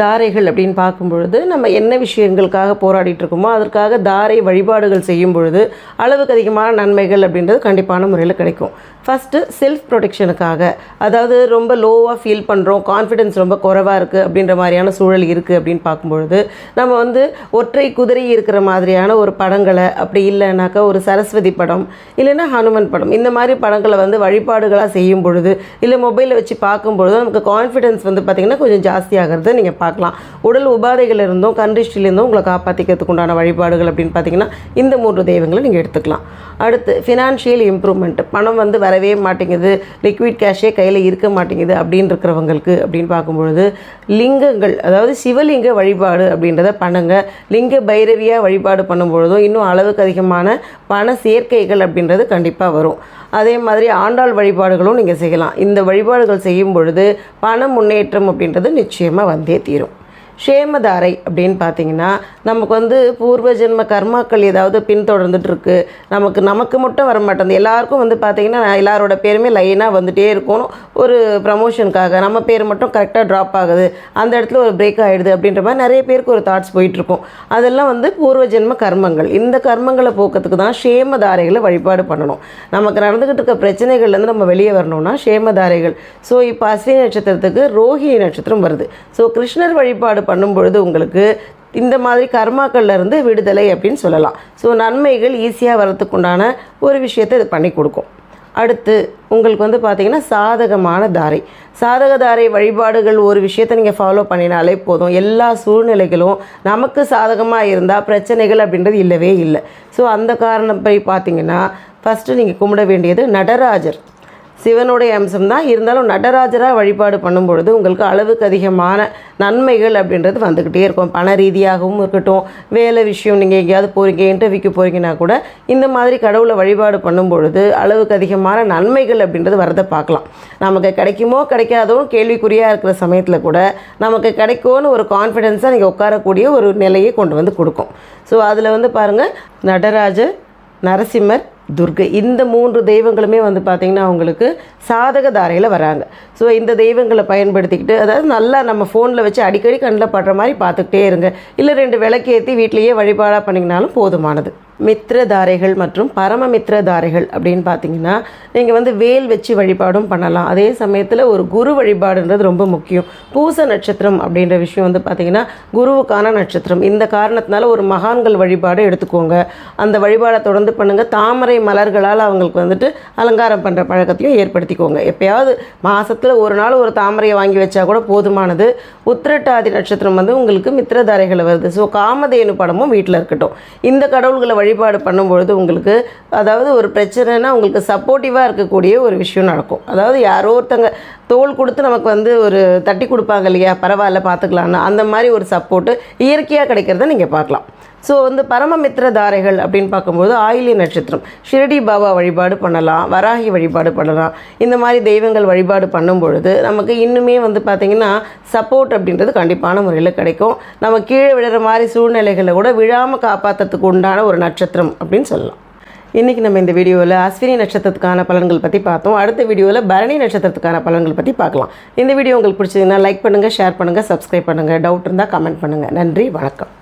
தாரைகள் அப்படின்னு பார்க்கும் பொழுது நம்ம என்ன விஷயங்களுக்காக போராடிட்டு இருக்கோமோ அதற்காக தாரை வழிபாடுகள் செய்யும் பொழுது அளவுக்கு அதிகமான நன்மைகள் அப்படின்றது கண்டிப்பான முறையில் கிடைக்கும். ஃபஸ்ட்டு செல்ஃப் ப்ரொடெக்ஷனுக்காக அதாவது ரொம்ப லோவாக ஃபீல் பண்ணுறோம் கான்ஃபிடென்ஸ் ரொம்ப குறைவாக இருக்குது அப்படின்ற மாதிரியான சூழல் இருக்குது அப்படின்னு பார்க்கும்பொழுது நம்ம வந்து ஒற்றை குதிரை இருக்கிற மாதிரியான ஒரு படங்களை அப்படி இல்லைனாக்கா ஒரு சரஸ்வதி படம் இல்லைன்னா ஹனுமன் படம் இந்த மாதிரி படங்களை வந்து வழிபாடுகளாக செய்யும் பொழுது இல்லை மொபைலில் வச்சு பார்க்கும் பொழுது நமக்கு கான்ஃபிடென்ஸ் வந்து பார்த்திங்கன்னா கொஞ்சம் ஜாஸ்தியாகிறத நீங்கள் பார்க்கலாம். உடல் உபாதைகள் இருந்தும் கண்டிஷ்டிலிருந்தும் உங்களை காப்பாற்றிக்கிறதுக்கு உண்டான வழிபாடுகள் அப்படின்னு பார்த்தீங்கன்னா இந்த மூன்று தெய்வங்களை நீங்கள் எடுத்துக்கலாம். அடுத்து ஃபினான்ஷியல் இம்ப்ரூவ்மெண்ட் பணம் வந்து வரவே மாட்டேங்குது. லிக்விட் கேஷே கையில் இருக்க மாட்டேங்குது அப்படின்னு இருக்கிறவங்களுக்கு அப்படின்னு பார்க்கும்பொழுது லிங்கங்கள் அதாவது சிவலிங்க வழிபாடு அப்படின்றத பண்ணுங்க. லிங்க பைரவியாக வழிபாடு பண்ணும்பொழுதும் இன்னும் அளவுக்கு அதிகமான பண சேர்க்கைகள் அப்படின்றது கண்டிப்பாக வரும். அதே மாதிரி ஆண்டாள் வழிபாடுகளும் நீங்கள் செய்யலாம். இந்த வழிபாடுகள் செய்யும் பொழுது பண முன்னேற்றம் அப்படின்றது நிச்சயமாக வந்தே தீரும். ஷேமதாரை அப்படின்னு பார்த்தீங்கன்னா நமக்கு வந்து பூர்வ ஜென்ம கர்மாக்கள் ஏதாவது பின்தொடர்ந்துட்டுருக்கு. நமக்கு நமக்கு மட்டும் வர மாட்டேங்குது எல்லாருக்கும் வந்து பார்த்தீங்கன்னா எல்லாரோட பேருமே லைனாக வந்துகிட்டே இருக்கணும். ஒரு ப்ரமோஷனுக்காக நம்ம பேர் மட்டும் கரெக்டாக ட்ராப் ஆகுது. அந்த இடத்துல ஒரு பிரேக் ஆகிடுது அப்படின்ற மாதிரி நிறைய பேருக்கு ஒரு தாட்ஸ் போயிட்டுருக்கும். அதெல்லாம் வந்து பூர்வ ஜென்ம கர்மங்கள். இந்த கர்மங்களை போக்கிறதுக்கு தான் ஷேமதாரைகளை வழிபாடு பண்ணணும். நமக்கு நடந்துக்கிட்டு இருக்க பிரச்சனைகள்லேருந்து நம்ம வெளியே வரணும்னா ஷேமதாரைகள் ஸோ இப்போ அஸ்வினி நட்சத்திரத்துக்கு ரோஹிணி நட்சத்திரம் வருது. ஸோ கிருஷ்ணர் வழிபாடு பண்ணும் பொழுது உங்களுக்கு இந்த மாதிரி கர்மாக்கள்ல இருந்து விடுதலை அப்படின்னு சொல்லலாம். ஸோ நன்மைகள் ஈஸியாக வரத்துக்குண்டான உண்டான ஒரு விஷயத்தை இது பண்ணி கொடுக்கும். அடுத்து உங்களுக்கு வந்து பார்த்தீங்கன்னா சாதகமான தாரை. சாதக தாரை வழிபாடுகள் ஒரு விஷயத்தை நீங்கள் ஃபாலோ பண்ணினாலே போதும். எல்லா சூழ்நிலைகளும் நமக்கு சாதகமாக இருந்தால் பிரச்சனைகள் அப்படின்றது இல்லவே இல்லை. ஸோ அந்த காரணம் படி பார்த்தீங்கன்னா ஃபஸ்ட்டு நீங்கள் கும்பிட வேண்டியது நடராஜர். சிவனுடைய அம்சம் தான் இருந்தாலும் நடராஜராக வழிபாடு பண்ணும்பொழுது உங்களுக்கு அளவுக்கு அதிகமான நன்மைகள் அப்படின்றது வந்துக்கிட்டே இருக்கும். பண ரீதியாகவும் இருக்கட்டும் வேலை விஷயம் நீங்கள் எங்கேயாவது போகிறீங்க இன்டர்வியூக்கு போகிறீங்கன்னா கூட இந்த மாதிரி கடவுளை வழிபாடு பண்ணும்பொழுது அளவுக்கு அதிகமான நன்மைகள் அப்படின்றது வரதை பார்க்கலாம். நமக்கு கிடைக்குமோ கிடைக்காதோ கேள்விக்குறியாக இருக்கிற சமயத்தில் கூட நமக்கு கிடைக்கும்னு ஒரு கான்ஃபிடென்ஸாக நீங்கள் உட்காரக்கூடிய ஒரு நிலையை கொண்டு வந்து கொடுக்கும். ஸோ அதில் வந்து பாருங்கள் நடராஜர் நரசிம்மர் துர்கை இந்த மூன்று தெய்வங்களுமே வந்து பார்த்திங்கன்னா அவங்களுக்கு சாதக தாரையில் வராங்க. ஸோ இந்த தெய்வங்களை பயன்படுத்திக்கிட்டு அதாவது நல்லா நம்ம ஃபோனில் வச்சு அடிக்கடி கண்ணில் படுற மாதிரி பார்த்துக்கிட்டே இருங்க. இல்லை ரெண்டு விளக்கேற்றி வீட்லேயே வழிபாடாக பண்ணிங்கனாலும் போதுமானது. மித்திரதாரைகள் மற்றும் பரமமித்திரதாரைகள் அப்படின்னு பார்த்தீங்கன்னா நீங்கள் வந்து வேல் வச்சு வழிபாடும் பண்ணலாம். அதே சமயத்தில் ஒரு குரு வழிபாடுன்றது ரொம்ப முக்கியம். பூச நட்சத்திரம் அப்படின்ற விஷயம் வந்து பார்த்திங்கன்னா குருவுக்கான நட்சத்திரம். இந்த காரணத்தினால ஒரு மகான்கள் வழிபாடு எடுத்துக்கோங்க. அந்த வழிபாடை தொடர்ந்து பண்ணுங்கள் தாமரை மலர்களால் அவங்களுக்கு வந்துட்டு அலங்காரம் பண்ணுற பழக்கத்தையும் ஏற்படுத்திக்கோங்க. எப்பயாவது மாதத்தில் ஒரு நாள் ஒரு தாமரையை வாங்கி வச்சா கூட போதுமானது. உத்திரட்டாதி நட்சத்திரம் வந்து உங்களுக்கு மித்திரதாரைகள் வருது. ஸோ காமதேனு படமும் வீட்டில் இருக்கட்டும். இந்த கடவுள்களை வழிபாடு பண்ணும்பொழுது உங்களுக்கு அதாவது ஒரு பிரச்சனைனா உங்களுக்கு சப்போர்ட்டிவாக இருக்கக்கூடிய ஒரு விஷயம் நடக்கும். அதாவது யாரோ ஒருத்தங்க தோல் கொடுத்து நமக்கு வந்து ஒரு தட்டி கொடுப்பாங்க இல்லையா? பரவாயில்ல பார்த்துக்கலான்னு அந்த மாதிரி ஒரு சப்போர்ட்டு இயற்கையாக கிடைக்கிறத நீங்கள் பார்க்கலாம். ஸோ வந்து பரமமித்திர தாரைகள் அப்படின்னு பார்க்கும்போது ஆயிலி நட்சத்திரம். ஷிரடி பாபா வழிபாடு பண்ணலாம் வராகி வழிபாடு பண்ணலாம். இந்த மாதிரி தெய்வங்கள் வழிபாடு பண்ணும் பொழுது நமக்கு இன்னுமே வந்து பார்த்திங்கன்னா சப்போர்ட் அப்படின்றது கண்டிப்பான முறையில் கிடைக்கும். நம்ம கீழே விழுற மாதிரி சூழ்நிலைகளை கூட விழாமல் காப்பாற்றுறதுக்கு உண்டான ஒரு நட்சத்திரம் அப்படின்னு சொல்லலாம். இன்றைக்கி நம்ம இந்த வீடியோவில் அஸ்வினி நட்சத்திரத்துக்கான பலன்கள் பற்றி பார்த்தோம். அடுத்த வீடியோவில் பரணி நட்சத்திரத்துக்கான பலன்கள் பற்றி பார்க்கலாம். இந்த வீடியோ உங்களுக்கு பிடிச்சதுன்னா லைக் பண்ணுங்கள் ஷேர் பண்ணுங்கள் சப்ஸ்கிரைப் பண்ணுங்கள் டவுட் இருந்தால் கமெண்ட் பண்ணுங்கள் நன்றி வணக்கம்.